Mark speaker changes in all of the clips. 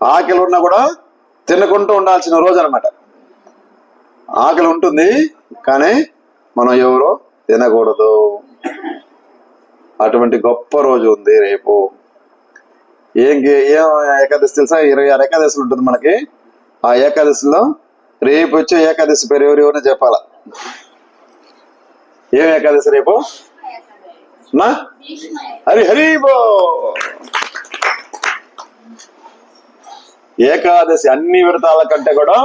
Speaker 1: ఆకలి ఉన్నా కూడా తినకుంటూ ఉండాల్సిన రోజు అనమాట ఆకలి ఉంటుంది కానీ మనం ఎవరో తినకూడదు. అటువంటి గొప్ప రోజు ఉంది రేపు. ఏం ఏం ఏకాదశి తెలుసా? ఇరవై ఆరు ఏకాదశులు ఉంటుంది మనకి. ఆ ఏకాదశిలో రేపు వచ్చే ఏకాదశి పేరు ఎవరు ఎవరిని చెప్పాలా? ఏం ఏకాదశి రేపు? నా? హరి హరి బో! ఏకాదశి అన్ని వ్రతాల కంటే కూడా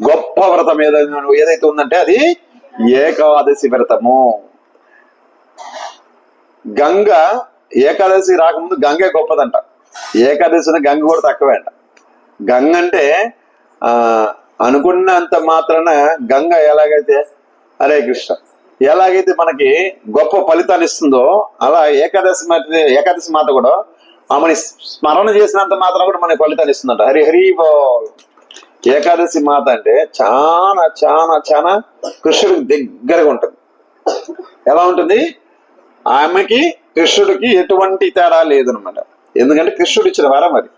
Speaker 1: గొప్ప వ్రతం ఏదైనా ఏదైతే ఉందంటే అది ఏకాదశి వ్రతము. గంగ ఏకాదశి రాకముందు గంగే గొప్పదంట. ఏకాదశిన గంగ కూడా తక్కువే అంట. గంగ అంటే ఆ అనుకున్నంత మాత్రాన గంగ ఎలాగైతే హరే కృష్ణ ఎలాగైతే మనకి గొప్ప ఫలితాన్ని ఇస్తుందో అలా ఏకాదశి మాత ఏకాదశి మాత కూడా ఆమెని స్మరణ చేసినంత మాత్రం కూడా మనకి ఫలితాలు ఇస్తుందంట. హరి హరి బోల్ ఏకాదశి మాత అంటే చాలా చాలా చాలా కృష్ణుడికి దగ్గరగా ఉంటుంది. ఎలా ఉంటుంది? ఆమెకి కృష్ణుడికి ఎటువంటి తేడా లేదనమాట ఎందుకంటే కృష్ణుడు ఇచ్చిన వరం అది.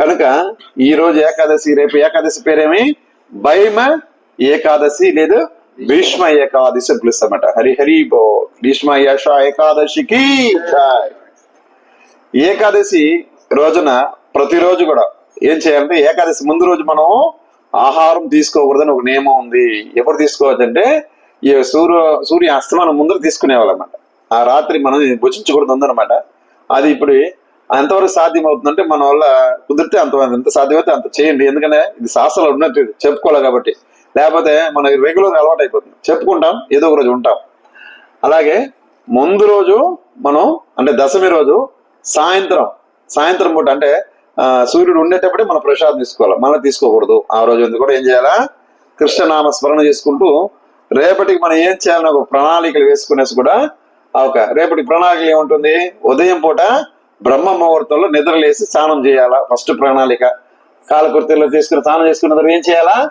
Speaker 1: కనుక ఈ రోజు ఏకాదశి రేపు ఏకాదశి పేరేమి? భైమ ఏకాదశి లేదు భీష్మ ఏకాదశి అని పిలుస్తామట. హరి హరి బో. భీష్మ యశ ఏకాదశికి ఏకాదశి రోజున ప్రతిరోజు కూడా ఏం చేయాలంటే ఏకాదశి ముందు రోజు మనం ఆహారం తీసుకోకూడదని ఒక నియమం ఉంది. ఎప్పుడు తీసుకోవద్దంటే ఈ సూర్య సూర్య అస్తమానం ముందర తీసుకునేవాళ్ళన్నమాట ఆ రాత్రి మనం భుజించకూడదు ఉందన్నమాట అది ఇప్పుడు ఎంతవరకు సాధ్యం అవుతుందంటే మన వల్ల కుదిరితే అంత ఎంత సాధ్యమైతే అంత చేయండి. ఎందుకంటే ఇది శాస్త్రాలు ఉన్నట్టు చెప్పుకోవాలి కాబట్టి. లేకపోతే మన రెగ్యులర్ అలవాటు అయిపోతుంది చెప్పుకుంటాం ఏదో ఒక రోజు ఉంటాం. అలాగే ముందు రోజు మనం అంటే దశమి రోజు సాయంత్రం. సాయంత్రం పూట అంటే సూర్యుడు ఉండేటప్పుడే మనం ప్రసాదం తీసుకోవాలి. మనం తీసుకోకూడదు. ఆ రోజు కూడా ఏం చేయాలా? కృష్ణనామ స్మరణ చేసుకుంటూ రేపటికి మనం ఏం చేయాలని ఒక ప్రణాళికలు వేసుకునేసి కూడా ఆ ఒక రేపటి ప్రణాళిక ఏముంటుంది? ఉదయం పూట బ్రహ్మ ముహూర్తంలో నిద్రలేసి స్నానం చేయాలా? ఫస్ట్ ప్రణాళిక. కాలకృత్యంలో తీసుకుని స్నానం చేసుకున్న తర్వాత ఏం చేయాలా?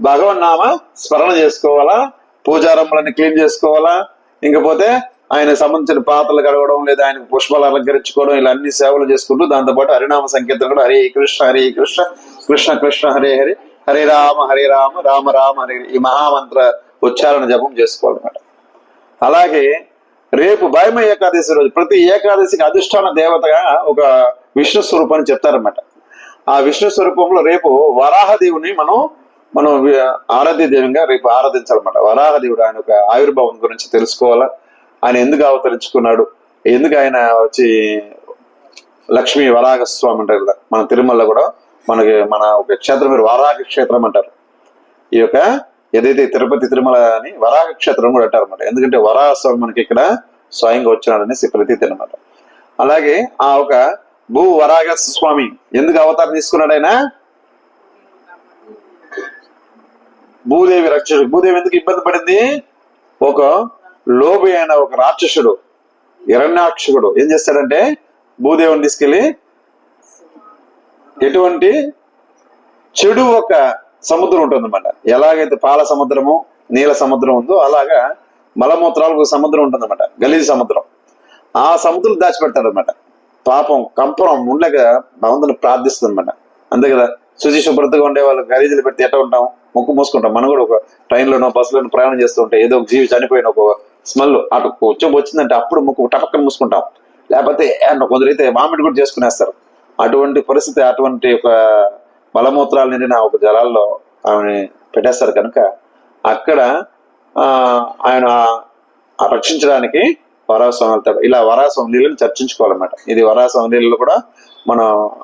Speaker 1: భగవన్ నామ స్మరణ చేసుకోవాలా? పూజారంభులన్నీ క్లీన్ చేసుకోవాలా? ఇంకపోతే ఆయన సంబంధించిన పాత్రలు కడగడం లేదా ఆయన పుష్పాలు అలంకరించుకోవడం ఇలా అన్ని సేవలు చేసుకుంటూ దాంతోపాటు హరినామ సంకీర్తన కూడా హరే కృష్ణ హరే కృష్ణ కృష్ణ కృష్ణ హరే హరి హరే రామ హరే రామ రామ రామ హరే హరి. ఈ మహామంత్ర ఉచ్చారణ జపం చేసుకోవాలన్నమాట. అలాగే రేపు భయమ ఏకాదశి రోజు ప్రతి ఏకాదశికి అధిష్టాన దేవతగా ఒక విష్ణు స్వరూపాన్ని చెప్తారన్నమాట. ఆ విష్ణు స్వరూపంలో రేపు వరాహదేవుని మనం మనం ఆరాధ్య దేవునిగా రేపు ఆరాధించాలన్నమాట. వరాహదేవుడు ఆయన ఒక ఆవిర్భావం గురించి తెలుసుకోవాలా? ఆయన ఎందుకు అవతరించుకున్నాడు? ఎందుకు ఆయన వచ్చి లక్ష్మీ వరాహస్వామి అంటారు కదా మన తిరుమలలో కూడా మనకి మన ఒక క్షేత్రం మీరు వరాహ క్షేత్రం అంటారు. ఈ యొక్క ఏదైతే తిరుపతి తిరుమల అని వరాహ క్షేత్రం కూడా అంటారు అనమాట ఎందుకంటే వరాహ స్వామి మనకి ఇక్కడ స్వయంగా వచ్చినాడనేసి ప్రతీతి అనమాట అలాగే ఆ ఒక భూ వరాగ స్వామి ఎందుకు అవతారం తీసుకున్నాడు ఆయన? భూదేవి రక్షకుడు భూదేవి ఎందుకు ఇబ్బంది పడింది? ఒక లోబి అయిన ఒక రాక్షసుడు హిరణ్యాక్షకుడు ఏం చేస్తాడంటే భూదేవుని తీసుకెళ్ళి ఎటువంటి చెడు ఒక సముద్రం ఉంటుందన్నమాట. ఎలాగైతే పాల సముద్రము నీల సముద్రం ఉందో అలాగా మలమూత్రాలకు ఒక సముద్రం ఉంటుందన్నమాట. గలీజ్ సముద్రం. ఆ సముద్రం దాచిపెడతాడనమాట పాపం కంపరం ఉండక భగవంతుని ప్రార్థిస్తుందన్నమాట. అంతే కదా? శుచి శుభ్రతగా ఉండే వాళ్ళు గలీజులు పెడితే ఎట్ట ఉంటాం? ముక్కు మూసుకుంటాం. మనం కూడా ఒక ట్రైన్లోనో బస్సులోనో ప్రయాణం చేస్తుంటే ఏదో ఒక జీవి చనిపోయిన ఒక స్మెల్ అటు ఉచ్చం వచ్చిందంటే అప్పుడు ముక్కు టపక్కన మూసుకుంటాం. లేకపోతే కొందరైతే వామిట్ కూడా చేసుకునేస్తారు. అటువంటి పరిస్థితి అటువంటి ఒక మలమూత్రాలు నిండిన ఒక జలాల్లో ఆమె పెట్టేస్తారు కనుక అక్కడ ఆయన రక్షించడానికి వరాసం వెళ్తాడు. ఇలా వరాసం నీళ్ళని చర్చించుకోవాలన్నమాట. ఇది వరాసం నీళ్ళు కూడా మన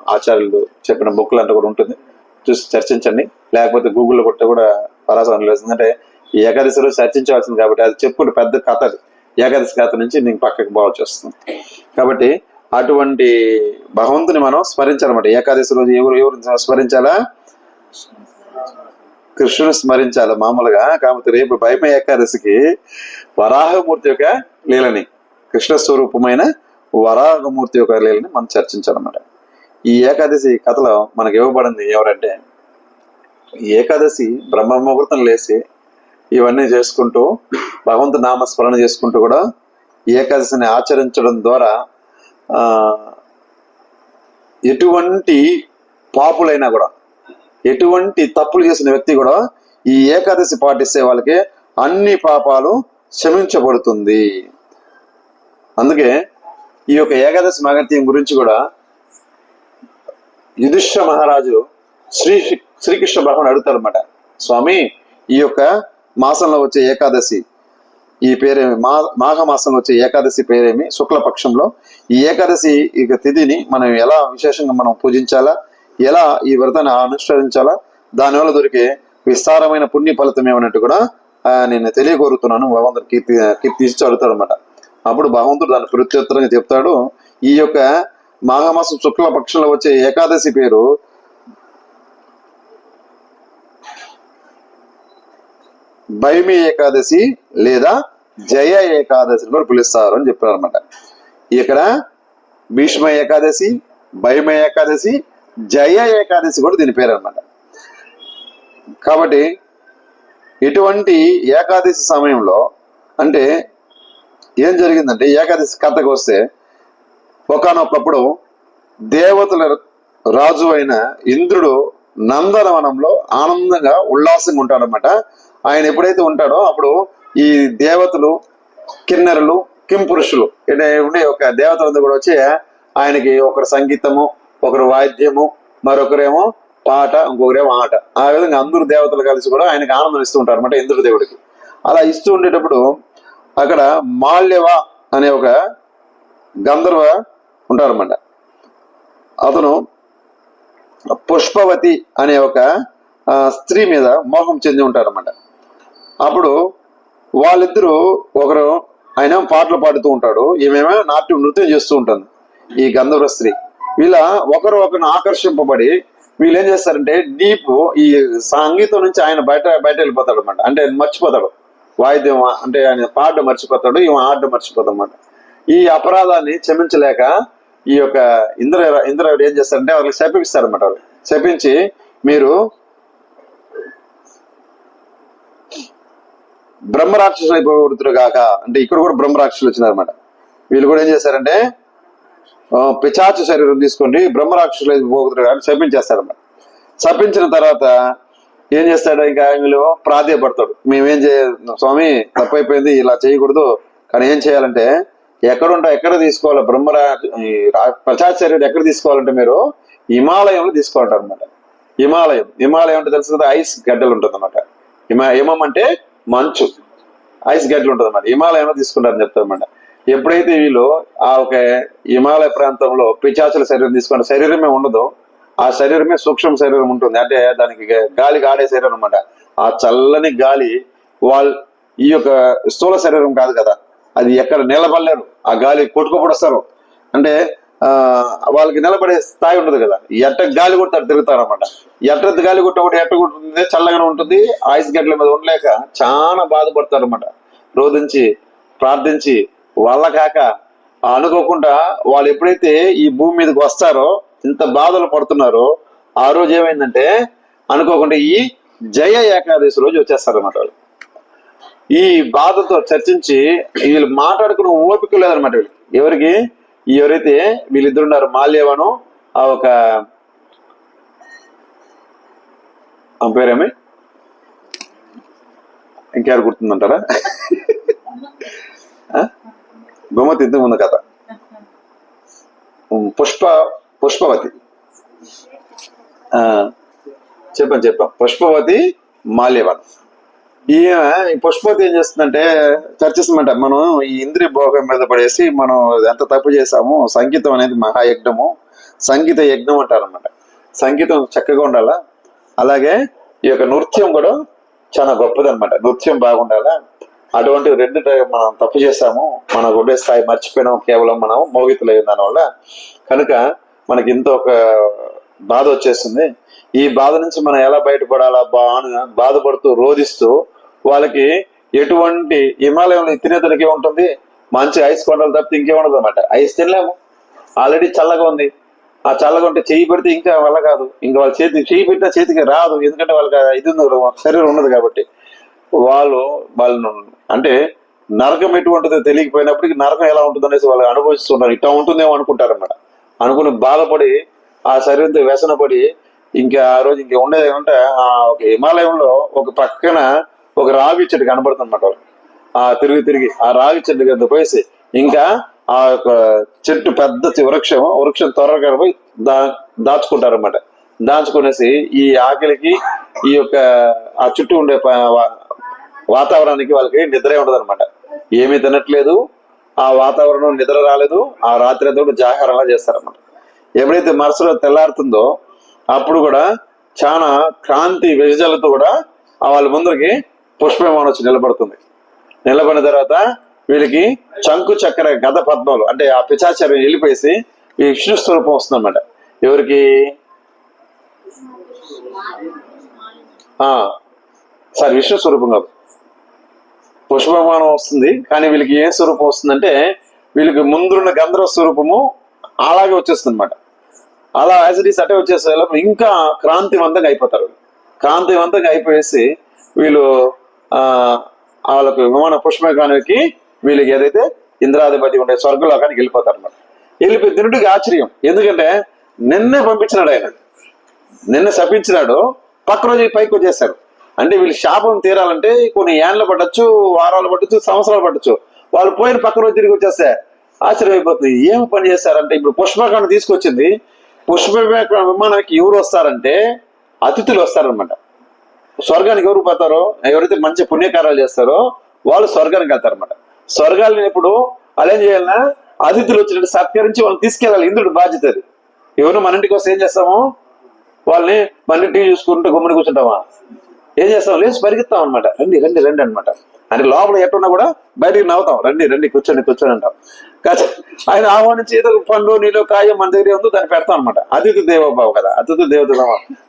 Speaker 1: ఆచార్యులు చెప్పిన బుక్లు అంతా కూడా ఉంటుంది. చూసి చర్చించండి. లేకపోతే గూగుల్లో కొట్టే కూడా వరాసం నీళ్ళు వస్తుంది. అంటే ఈ ఏకాదశి చర్చించవలసింది కాబట్టి అది చెప్పుకుంటే పెద్ద కథ అది. ఏకాదశి కథ నుంచి నీకు పక్కకి పోవాల్సి వస్తుంది. కాబట్టి అటువంటి భగవంతుని మనం స్మరించాలన్నమాట. ఏకాదశి రోజు ఎవరు ఎవరు స్మరించాలా? కృష్ణుని స్మరించాలి మామూలుగా. కాబట్టి రేపు భయమ ఏకాదశికి వరాహమూర్తి యొక్క లీలని కృష్ణ స్వరూపమైన వరాహమూర్తి యొక్క లీలని మనం చర్చించాలన్నమాట. ఈ ఏకాదశి కథలో మనకి ఇవ్వబడింది ఎవరంటే ఏకాదశి బ్రహ్మ ముహూర్తం లేచి ఇవన్నీ చేసుకుంటూ భగవంతు నామస్మరణ చేసుకుంటూ కూడా ఏకాదశిని ఆచరించడం ద్వారా ఆ ఎటువంటి పాపులైనా కూడా ఎటువంటి తప్పులు చేసిన వ్యక్తి కూడా ఈ ఏకాదశి పాటిస్తే వాళ్ళకి అన్ని పాపాలు క్షమించబడుతుంది. అందుకే ఈ యొక్క ఏకాదశి మహత్యం గురించి కూడా యుధిష్ఠ మహారాజు శ్రీ శ్రీకృష్ణ భగవాన్ అడుగుతారనమాట స్వామి ఈ యొక్క మాసంలో వచ్చే ఏకాదశి ఈ పేరేమి మా మాఘమాసంలో వచ్చే ఏకాదశి పేరేమి శుక్లపక్షంలో ఈ ఏకాదశి ఇక తిథిని మనం ఎలా విశేషంగా మనం పూజించాలా ఎలా ఈ వ్రతాన్ని అనుష్ఠరించాలా దానివల్ల దొరికే విస్తారమైన పుణ్య ఫలితం ఏమన్నట్టు కూడా నేను తెలియకోరుతున్నాను. భగవంతుడు కీర్తి కీర్తి అడుగుతాడు అనమాట అప్పుడు భగవంతుడు దాని ప్రత్యుత్తరంగా చెప్తాడు. ఈ యొక్క మాఘమాసం శుక్ల పక్షంలో వచ్చే ఏకాదశి పేరు భైమి ఏకాదశి లేదా జయ ఏకాదశి అని కూడా పిలుస్తారు అని చెప్పారు అనమాట ఇక్కడ భీష్మ ఏకాదశి భైమ ఏకాదశి జయ ఏకాదశి కూడా దీని పేరు అనమాట కాబట్టి ఇటువంటి ఏకాదశి సమయంలో అంటే ఏం జరిగిందంటే ఏకాదశి కథకు వస్తే ఒకనొకప్పుడు దేవతల రాజు అయిన ఇంద్రుడు నందనవనంలో ఆనందంగా ఉల్లాసంగా ఉంటాడనమాట ఆయన ఎప్పుడైతే ఉంటాడో అప్పుడు ఈ దేవతలు కిన్నెరలు కింపురుషులు ఉండే ఒక దేవతలందరూ కూడా వచ్చి ఆయనకి ఒకరు సంగీతము ఒకరు వాద్యము మరొకరేమో పాట ఇంకొకరేమో ఆట. ఆ విధంగా అందరు దేవతలు కలిసి కూడా ఆయనకి ఆనందం ఇస్తూ ఉంటారు అనమాట ఇంద్రుడి దేవుడికి. అలా ఇస్తూ ఉండేటప్పుడు అక్కడ మాల్యవ అనే ఒక గంధర్వ ఉంటారన్నమాట. అతను పుష్పవతి అనే ఒక స్త్రీ మీద మోహం చెంది ఉంటారన్నమాట. అప్పుడు వాళ్ళిద్దరూ ఒకరు ఆయన పాటలు పాడుతూ ఉంటాడు ఈమెమో నాట్యం నృత్యం చేస్తూ ఉంటుంది ఈ గంధర్వ స్త్రీ వీళ్ళ ఒకరు ఒకరిని ఆకర్షింపబడి వీళ్ళు ఏం చేస్తారంటే డీప్ ఈ సంగీతం నుంచి ఆయన బయట బయట వెళ్ళిపోతాడు అనమాట అంటే ఆయన మర్చిపోతాడు. వాయిద్యం అంటే ఆయన పాడడం మర్చిపోతాడు ఈమె ఆడడం మర్చిపోతాడు అనమాట ఈ అపరాధాన్ని క్షమించలేక ఈ యొక్క ఇంద్ర ఇంద్రుడు ఏం చేస్తారంటే వాళ్ళకి శపిస్తారన్నమాట వాళ్ళు శపించి మీరు బ్రహ్మరాక్షసులు అయిపోతురు కాక. అంటే ఇక్కడ కూడా బ్రహ్మరాక్షసులు వచ్చినారన్నమాట. వీళ్ళు కూడా ఏం చేశారంటే పిచాచు శరీరం తీసుకోండి బ్రహ్మరాక్షసులు అయిపోతురు కానీ శపించేస్తారన్నమాట. శపించిన తర్వాత ఏం చేస్తాడు ఇంకా వీళ్ళు? ప్రాధేయపడతాడు. మేమేం చేయ స్వామి తప్పైపోయింది ఇలా చేయకూడదు. కానీ ఏం చేయాలంటే ఎక్కడుంటా ఎక్కడ తీసుకోవాలి? బ్రహ్మరా ఈ శరీరం ఎక్కడ తీసుకోవాలంటే మీరు హిమాలయంలో తీసుకోవాలంటారు అనమాట హిమాలయం. హిమాలయం అంటే తెలుసు కదా ఐస్ గడ్డలు ఉంటుంది అనమాట హిమ హిమం అంటే మంచు. ఐస్ గడ్డలు ఉంటుంది అన్నమాట హిమాలయంలో తీసుకుంటారని చెప్తారన్నమాట ఎప్పుడైతే వీళ్ళు ఆ ఒక హిమాలయ ప్రాంతంలో పిచాచుల శరీరం తీసుకుంటే శరీరమే ఉండదు. ఆ శరీరమే సూక్ష్మ శరీరం ఉంటుంది. అంటే దానికి గాలి గాలికి ఆడే శరీరం అనమాట ఆ చల్లని గాలి వాళ్ళ ఈ యొక్క స్థూల శరీరం కాదు కదా. అది ఎక్కడ నిలబడలేరు. ఆ గాలి కొట్టుకోపడొస్తారు అంటే వాళ్ళకి నిలబడే స్థాయి ఉండదు కదా. ఎట్ట గాలి కొడతారు తిరుగుతారు అనమాట ఎట్ట గాలి కొట్ట ఒకటి ఎట్ట కొట్టుంది చల్లగానే ఉంటుంది ఆయుస్ గడ్డల మీద ఉండలేక చాలా బాధపడతారు అనమాట రోధించి ప్రార్థించి వాళ్ళ కాక అనుకోకుండా వాళ్ళు ఎప్పుడైతే ఈ భూమి మీదకి వస్తారో ఇంత బాధలు పడుతున్నారో ఆ రోజు ఏమైందంటే అనుకోకుండా ఈ జయ ఏకాదశి రోజు వచ్చేస్తారనమాట వాళ్ళు. ఈ బాధతో చర్చించి వీళ్ళు మాట్లాడుకునే ఓపిక లేదనమాట వీళ్ళకి. ఎవరికి? ఎవరైతే వీళ్ళిద్దరు ఉన్నారు మాల్యవను ఆ ఒక ఆ పేరేమి ఇంకెవరు గుర్తుందంటారా? ఆ? ఇంతకు ముందు కథ. పుష్ప పుష్పవతి. ఆ, చెప్పాను చెప్పాం పుష్పవతి మాల్యవన్. ఈ ఈ పుష్పవతి ఏం చేస్తుందంటే చర్చిస్తుందంట. మనం ఈ ఇంద్రియ భోగం మీద పడేసి మనం ఎంత తప్పు చేసాము సంగీతం అనేది మహాయజ్ఞము. సంగీత యజ్ఞం అంటారనమాట సంగీతం చక్కగా ఉండాలా? అలాగే ఈ యొక్క నృత్యం కూడా చాలా గొప్పది అనమాట నృత్యం బాగుండాలా? అటువంటి రెండు మనం తప్పు చేసాము మన ఉండే స్థాయి మర్చిపోయినాం కేవలం మనం మోగితులైన దానివల్ల. కనుక మనకి ఇంత ఒక బాధ వచ్చేస్తుంది ఈ బాధ నుంచి మనం ఎలా బయటపడాలా? బా బాధపడుతూ రోధిస్తూ వాళ్ళకి ఎటువంటి హిమాలయంలో తినేతలకి ఉంటుంది. మంచి ఐస్ కొండలు తప్పితే ఇంకేముండదు అనమాట ఐస్ తినలేము. ఆల్రెడీ చల్లగా ఉంది. ఆ చల్లగా ఉంటే చేయి పెడితే ఇంకా వల్ల కాదు. ఇంకా వాళ్ళ చేతి చేయి పెట్టినా చేతికి రాదు. ఎందుకంటే వాళ్ళకి ఇది ఉంది శరీరం ఉన్నది కాబట్టి. వాళ్ళు వాళ్ళు అంటే నరకం ఎటువంటిదో తెలియకపోయినప్పటికీ నరకం ఎలా ఉంటుంది అనేసి వాళ్ళు అనుభవిస్తున్నారు. ఇట్లా ఉంటుందేమో అనుకుంటారన్నమాట అనుకుని బాధపడి ఆ శరీరంతో వ్యసనపడి ఇంకా ఆ రోజు ఇంకా ఉండేది ఏమంటే ఆ ఒక హిమాలయంలో ఒక పక్కన ఒక రావి చెట్టు కనబడుతుందన్నమాట. వాళ్ళకి. ఆ తిరిగి తిరిగి ఆ రావి చెట్టు కింద పోయేసి ఇంకా ఆ యొక్క చెట్టు పెద్ద చి- వృక్షం వృక్షం త్వరగా పోయి దా దాచుకుంటారన్నమాట. దాచుకునేసి ఈ ఆకలికి ఈ యొక్క ఆ చుట్టూ ఉండే వాతావరణానికి వాళ్ళకి నిద్రే ఉండదు అనమాట ఏమీ తినట్లేదు ఆ వాతావరణం నిద్ర రాలేదు ఆ రాత్రి అంతా కూడా జాగారంలా చేస్తారన్నమాట. ఎప్పుడైతే మనసులో తెల్లారుతుందో అప్పుడు కూడా చాలా క్రాంతి వెజలతో కూడా వాళ్ళ ముందరికి పుష్పవిమానం వచ్చి నిలబడుతుంది. నిలబడిన తర్వాత వీళ్ళకి చంకు చక్కెర గద పద్మాలు అంటే ఆ పిచాచార్యం వెళ్ళిపోయేసి ఈ విష్ణు స్వరూపం వస్తుందన్నమాట. ఎవరికి? సార్ విష్ణు స్వరూపం కాదు. పుష్పమానం వస్తుంది కానీ వీళ్ళకి ఏ స్వరూపం వస్తుందంటే వీళ్ళకి ముందున్న గంధర్వ స్వరూపము అలాగే వచ్చేస్తుంది అనమాట అలా యాజ్ ఈస్ అటే వచ్చేసే ఇంకా క్రాంతివంతంగా అయిపోతారు. క్రాంతివంతంగా అయిపోయేసి వీళ్ళు వాళ్ళకి విమాన పుష్పకానికి వీళ్ళకి ఏదైతే ఇంద్రాధిపతి ఉండే స్వర్గలోకానికి వెళ్ళిపోతారు అన్నమాట. వెళ్ళిపోయి తినుడికి ఆశ్చర్యం. ఎందుకంటే నిన్నే పంపించినాడు ఆయన. నిన్న శపించినాడు. పక్క రోజు పైకి వచ్చేసారు అంటే వీళ్ళు శాపం తీరాలంటే కొన్ని ఏండ్లు పట్టచ్చు వారాలు పట్టచ్చు సంవత్సరాలు పట్టచ్చు. వాళ్ళు పోయిన పక్క రోజు తిరిగి వచ్చేస్తే ఆశ్చర్యమైపోతుంది ఏం పని చేస్తారంటే ఇప్పుడు పుష్పకాన్ని తీసుకొచ్చింది. పుష్ప విమానానికి ఎవరు వస్తారంటే అతిథులు వస్తారనమాట స్వర్గానికి ఎవరు పోతారో ఎవరైతే మంచి పుణ్యకారాలు చేస్తారో వాళ్ళు స్వర్గానికి వెళ్తారనమాట స్వర్గాలను ఇప్పుడు అలా ఏం చేయాలన్నా అతిథులు వచ్చినట్టు సత్కరించి వాళ్ళని తీసుకెళ్ళాలి. ఇంద్రుడు బాధ్యత అది. ఎవరు మన ఇంటికి వస్తే ఏం చేస్తాము? వాళ్ళని మన టీవీ చూసుకుంటూ గుమ్మడి కూర్చుంటామా? ఏం చేస్తాం లేచి పరిగెత్తాం అనమాట రండి రండి రండి అనమాట అని లోపల ఎట్టున్నా కూడా బయటికి నవ్వుతాం. రండి రండి కూర్చొని కూర్చొని అంటాం. కాదు ఆయన ఆహ్వానించి ఏదో పండు నీలో కాయ మన దగ్గర ఉందో దాన్ని పెడతాం అనమాట అతిథి దేవభావం కదా అతిథి దేవత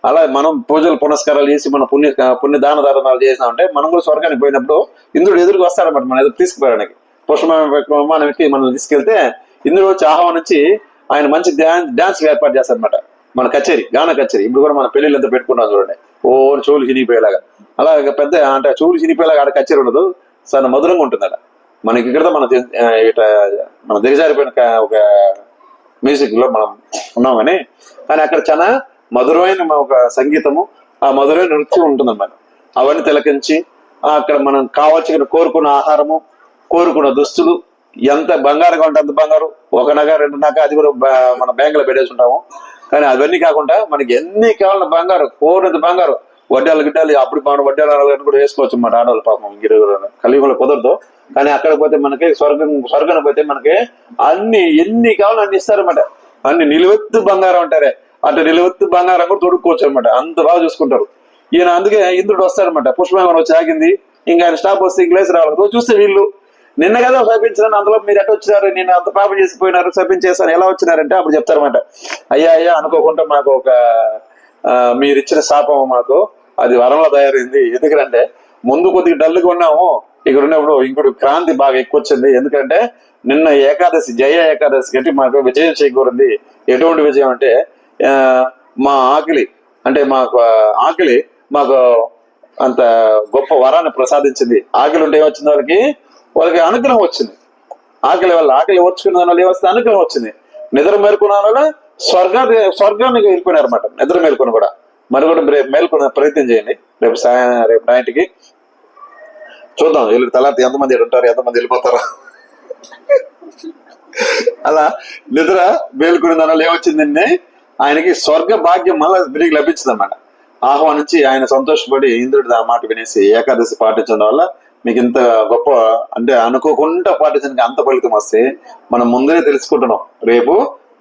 Speaker 1: అలా మనం పూజలు పునస్కారాలు చేసి మన పుణ్య పుణ్య దాన ధర్మాలు చేసినామంటే మనం కూడా స్వర్గానికి పోయినప్పుడు ఇంద్రుడు ఎదురుకు వస్తాడనమాట మన ఎదురు తీసుకుపోయడానికి పుష్పమానకి మనం తీసుకెళ్తే ఇంద్రుడు వచ్చి ఆహ్వానించి ఆయన మంచి డ్యాన్స్ డ్యాన్స్ ఏర్పాటు చేస్తారనమాట మన కచేరీ గాన కచేరీ. ఇప్పుడు కూడా మన పెళ్ళిళ్ళంతా పెట్టుకున్నాం చూడండి. ఓ చోలు చినిగిపోయేలాగా. అలా పెద్ద అంటే చూలు చినిపోయేలాగా ఆడ కచేరీ ఉండదు. చాలా మధురంగా ఉంటుంది అక్కడ మనకి ఇక్కడ మన ఇట మన దిగజారిపోయిన ఒక మ్యూజిక్లో మనం ఉన్నాం కానీ కానీ అక్కడ చాలా మధురమైన ఒక సంగీతము ఆ మధురమైన నృత్యం ఉంటుందన్నమాట. అవన్నీ తిలకించి అక్కడ మనం కావాల్సిన కోరుకున్న ఆహారము కోరుకున్న దుస్తులు ఎంత బంగారుగా ఉంటే అంత బంగారు ఒక నగ రెండు నగ అది కూడా మన బ్యాంకులో పెట్టేసి ఉంటాము కానీ అవన్నీ కాకుండా మనకి ఎన్ని కావాలన్న బంగారు కోరినంత బంగారు. వడ్డాలు గిడ్డాలు అప్పుడు మనం వడ్డాలు కూడా వేసుకోవచ్చు అన్నమాట ఆడవాళ్ళు పాపం గిరిగురు కలియుగంలో కుదరదు. కానీ అక్కడికి పోతే మనకి స్వర్గం స్వర్గం పోతే మనకి అన్ని ఎన్ని కావాలో అన్ని ఇస్తారన్నమాట. అన్ని నిలువెత్తు బంగారం అంటారే. అంటే నిలువెత్తు బంగారం కూడా తొడుక్కోవచ్చు అనమాట అంత బాగా చూసుకుంటారు. ఈయన అందుకే ఇంద్రుడు వస్తాడనమాట పుష్పమేమని వచ్చి ఆగింది. ఇంకా ఆయన స్టాప్ వస్తే ఇంగ్లేస్ రావాలి. చూస్తే వీళ్ళు. నిన్న కదా శపించాను అందులో మీరు ఎట్ట వచ్చినారు? నేను అంత పాపం చేసిపోయినారు శపించేసాను ఎలా వచ్చినారంటే అప్పుడు చెప్తారన్నమాట. అయ్యా అయ్యా అనుకోకుండా మాకు ఒక మీరు ఇచ్చిన శాపం మాకు. అది వరంలో తయారైంది. ఎందుకంటే ముందు కొద్దిగా డల్గా ఉన్నాము. ఇక్కడ ఉన్నప్పుడు ఇంకోటి క్రాంతి బాగా ఎక్కువ వచ్చింది. ఎందుకంటే నిన్న ఏకాదశి జయ ఏకాదశి గట్టి మాకు విజయం చేకూరింది. ఎటువంటి విజయం అంటే మా ఆకలి అంటే మాకు ఆకలి మాకు అంత గొప్ప వరాన్ని ప్రసాదించింది. ఆకలి ఉంటే ఏమొచ్చింది వాళ్ళకి? వాళ్ళకి అనుగ్రహం వచ్చింది. ఆకలి వల్ల ఆకలి ఓర్చుకున్న దాని వల్ల ఏమొస్తుంది? అనుగ్రహం వచ్చింది. నిద్ర మేలుకున్న వల్ల స్వర్గా స్వర్గానికి వెళ్ళిపోయినారు అనమాట నిద్ర మేలుకొని కూడా. మరి కూడా రేపు మేల్కొనే ప్రయత్నం చేయండి. రేపు సాయం రేపు నైట్కి చూద్దాం. వీళ్ళకి తర్వాత ఎంతమంది ఉంటారు ఎంతమంది వెళ్ళిపోతారు. అలా నిద్ర మేలుకున్న దానివల్ల ఏమొచ్చిందండి ఆయనకి స్వర్గ భాగ్యం మళ్ళీ తిరిగి లభించిందన్నమాట. ఆహ్వానించి ఆయన సంతోషపడి ఇంద్రుడి ఆ మాట వినేసి ఏకాదశి పాటించడం వల్ల మీకు ఇంత గొప్ప అంటే అనుకోకుండా పాటించడానికి అంత ఫలితం వస్తే మనం ముందరే తెలుసుకుంటున్నాం. రేపు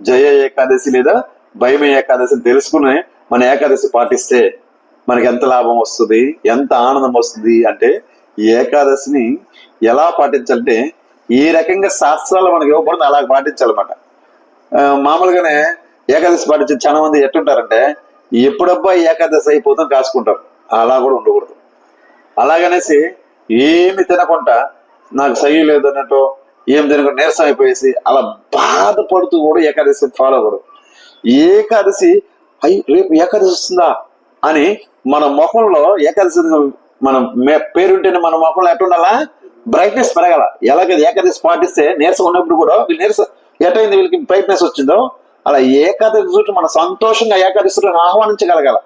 Speaker 1: జయ ఏకాదశి లేదా భయమ ఏకాదశి తెలుసుకుని మన ఏకాదశి పాటిస్తే మనకి ఎంత లాభం వస్తుంది? ఎంత ఆనందం వస్తుంది అంటే ఏకాదశిని ఎలా పాటించాలంటే ఈ రకంగా శాస్త్రాలు మనకి ఇవ్వబడింది అలా పాటించాలన్నమాట. మామూలుగానే ఏకాదశి పాటించే చాలా మంది ఎట్టుంటారంటే ఎప్పుడబ్బా ఏకాదశి అయిపోతుందని కాసుకుంటారు అలా కూడా ఉండకూడదు. అలాగనేసి ఏమి తినకుండా నాకు సహి లేదు అన్నట్టు ఏం తినకుండా నీరసం అయిపోయేసి అలా బాధపడుతూ కూడా ఏకాదశి ఫాలో అవ్వడు ఏకాదశి అయ్యి రేపు ఏకాదశి వస్తుందా అని మన ముఖంలో ఏకాదశి మనం మే- పేరుంటేనే మన ముఖంలో ఎట్టుండాలా బ్రైట్నెస్ పెరగాల. ఎలాగైతే ఏకాదశి పాటిస్తే నీరసం ఉన్నప్పుడు కూడా వీళ్ళు నీరసం ఎటైంది వీళ్ళకి బ్రైట్నెస్ వచ్చిందో? అలా ఏకాదశి చూసి మన సంతోషంగా ఏకాదశిలో ఆహ్వానించగలగాల.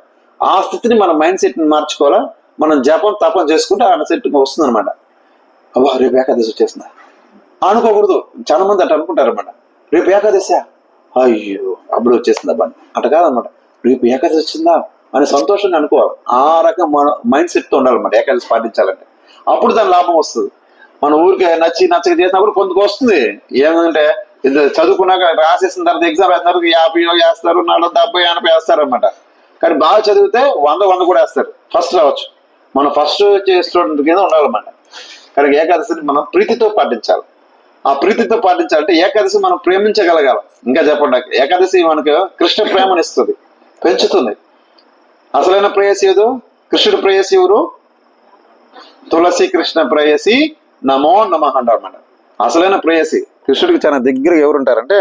Speaker 1: ఆ స్థితిని మన మైండ్ సెట్ని మార్చుకోవాలా? మనం జపం తపం చేసుకుంటే ఆ సెట్ వస్తుంది అనమాట అబ్బా రేపు ఏకాదశి వచ్చేసిందా. అనుకోకూడదు. చాలా మంది అట్ట అనుకుంటారు అనమాట రేపు ఏకాదశి? అయ్యో అప్పుడు వచ్చేసిందా బండి అట్ట కాదనమాట రేపు ఏకాదశి వచ్చిందా అని సంతోషంగా అనుకోవాలి. ఆ రకం మన మైండ్ సెట్తో ఉండాలన్నమాట ఏకాదశి పాటించాలంటే. అప్పుడు దాని లాభం వస్తుంది. మన ఊరికి నచ్చి నచ్చక చేసినప్పుడు కొంత వస్తుంది. ఏమంటే చదువుకున్నాక రాసేసిన తర్వాత ఎగ్జామ్ వేస్తున్నారు యాభై వేస్తారు నాలుగు డెబ్బై ఎనభై వేస్తారు అనమాట కానీ బాగా చదివితే వంద వంద కూడా వేస్తారు. ఫస్ట్ రావచ్చు. మనం ఫస్ట్ వచ్చే స్టూడెంట్ కింద ఉండాలన్నమాట. కనుక ఏకాదశిని మనం ప్రీతితో పాటించాలి. ఆ ప్రీతితో పాటించాలంటే ఏకాదశి మనం ప్రేమించగలగాలి. ఇంకా చెప్పండి ఏకాదశి మనకు కృష్ణ ప్రేమనిస్తుంది. పెంచుతుంది. అసలైన ప్రేయసి ఏదో? కృష్ణుడు ప్రేయసి ఎవరు? తులసి కృష్ణ ప్రేయసి నమో నమ అంటారన్నమాట. అసలైన ప్రేయసి. కృష్ణుడికి చాలా దగ్గర ఎవరు ఉంటారంటే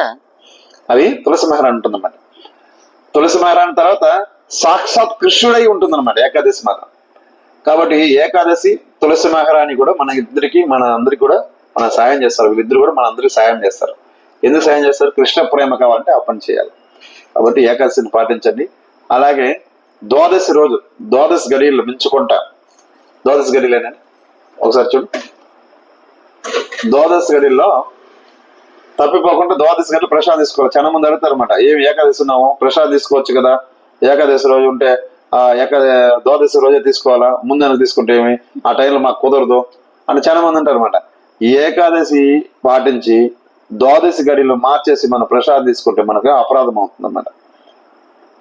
Speaker 1: అది తులసి మహారాణి ఉంటుందన్నమాట. తులసి మహారాణి తర్వాత సాక్షాత్ కృష్ణుడై ఉంటుందన్నమాట ఏకాదశి మాత. కాబట్టి ఏకాదశి తులసి మహారాణి కూడా మన ఇద్దరికి మన అందరికి కూడా మన సాయం చేస్తారు. వీళ్ళిద్దరు కూడా మన అందరికి సాయం చేస్తారు. ఎందుకు సాయం చేస్తారు? కృష్ణ ప్రేమ కావాలంటే ఆ పని చేయాలి. కాబట్టి ఏకాదశిని పాటించండి. అలాగే ద్వాదశి రోజు ద్వాదశి గడియలు మించుకుంటా. ద్వాదశి గడియలేనని ఒకసారి చూడు. ద్వాదశి గడిలో తప్పిపోకుండా ద్వాదశి గడిలో ప్రసాదం తీసుకోవాలి. చాలా మంది అడుగుతారు అనమాట ఏమి ఏకాదశి ఉన్నాము ప్రసాదం తీసుకోవచ్చు కదా. ఏకాదశి రోజు ఉంటే ఆ ఏక ద్వాదశి రోజే తీసుకోవాలా? ముందన తీసుకుంటే ఏమి? ఆ టైంలో మాకు కుదరదు. అని చాలా మంది అంటారు అనమాట ఏకాదశి పాటించి ద్వాదశి గడిలో మార్చేసి మనం ప్రసాదం తీసుకుంటే మనకు అపరాధం అవుతుంది అన్నమాట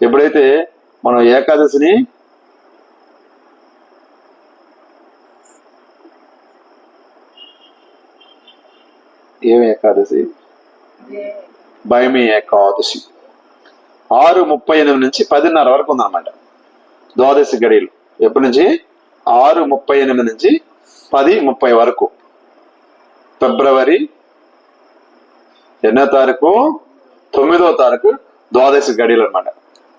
Speaker 1: ఎప్పుడైతే మనం ఏకాదశిని ఏమి ఏకాదశి? భయమి ఏకాదశి. ఆరు ముప్పై ఎనిమిది నుంచి పదిన్నర వరకు ఉందన్నమాట. ద్వాదశి గడియలు ఎప్పటి నుంచి? ఆరు ముప్పై ఎనిమిది నుంచి పది ముప్పై వరకు. ఫిబ్రవరి ఎన్నో తారీఖు? తొమ్మిదో తారీఖు ద్వాదశి గడియలు అన్నమాట.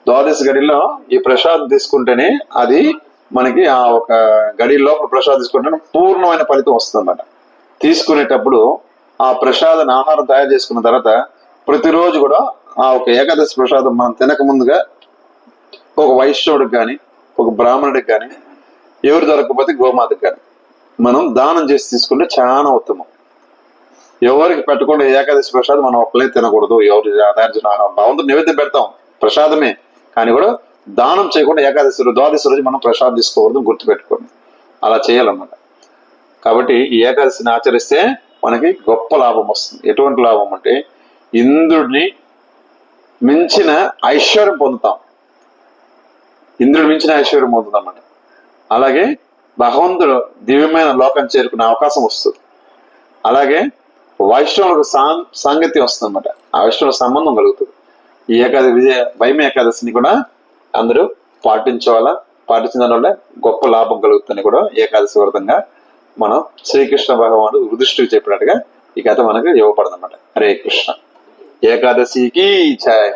Speaker 1: ద్వాదశి గడిలో ఈ ప్రసాదం తీసుకుంటేనే అది మనకి ఆ ఒక గడి లోపల ప్రసాద్ తీసుకుంటే పూర్ణమైన ఫలితం వస్తుంది అన్నమాట తీసుకునేటప్పుడు ఆ ప్రసాదాన్ని ఆహారం తయారు చేసుకున్న తర్వాత ప్రతిరోజు కూడా ఆ ఒక ఏకాదశి ప్రసాదం మనం తినక ముందుగా ఒక వైష్ణవుడికి కానీ ఒక బ్రాహ్మణుడికి కానీ ఎవరు దొరకకపోతే గోమాతకి కానీ మనం దానం చేసి తీసుకుంటే చాలా ఉత్తమం. ఎవరికి పెట్టకుండా ఏకాదశి ప్రసాదం మనం ఒక్కలే తినకూడదు. ఎవరి తయారు ఆహారం భగవంతుడు నైవేద్యం పెడతాం. ప్రసాదమే. కానీ కూడా దానం చేయకుండా ఏకాదశి రోజు ద్వాదశి రోజు మనం ప్రసాదం తీసుకోకూడదు గుర్తుపెట్టుకోండి. అలా చేయాలన్నమాట. కాబట్టి ఈ ఏకాదశిని ఆచరిస్తే మనకి గొప్ప లాభం వస్తుంది. ఎటువంటి లాభం అంటే ఇంద్రుడిని మించిన ఐశ్వర్యం పొందుతాం. ఇంద్రుడు మించిన ఐశ్వర్యం పొందుతామన్నమాట. అలాగే భగవంతుడు దివ్యమైన లోకం చేరుకునే అవకాశం వస్తుంది. అలాగే వైష్ణవులకు సాం సాంగత్యం వస్తుంది అనమాట ఆ వైష్ణవుల సంబంధం కలుగుతుంది. ఈ ఏకాదశి విజయ భయం ఏకాదశిని కూడా అందరూ పాటించవాలా పాటించిన వల్ల గొప్ప లాభం కలుగుతుందని కూడా ఏకాదశి వ్రతంగా మనం శ్రీకృష్ణ భగవానుడు యుధిష్ఠికి చెప్పినట్టుగా ఈ కథ మనకు ఇవ్వబడదన్నమాట. హరే కృష్ణ. ఏకాదశికి జయ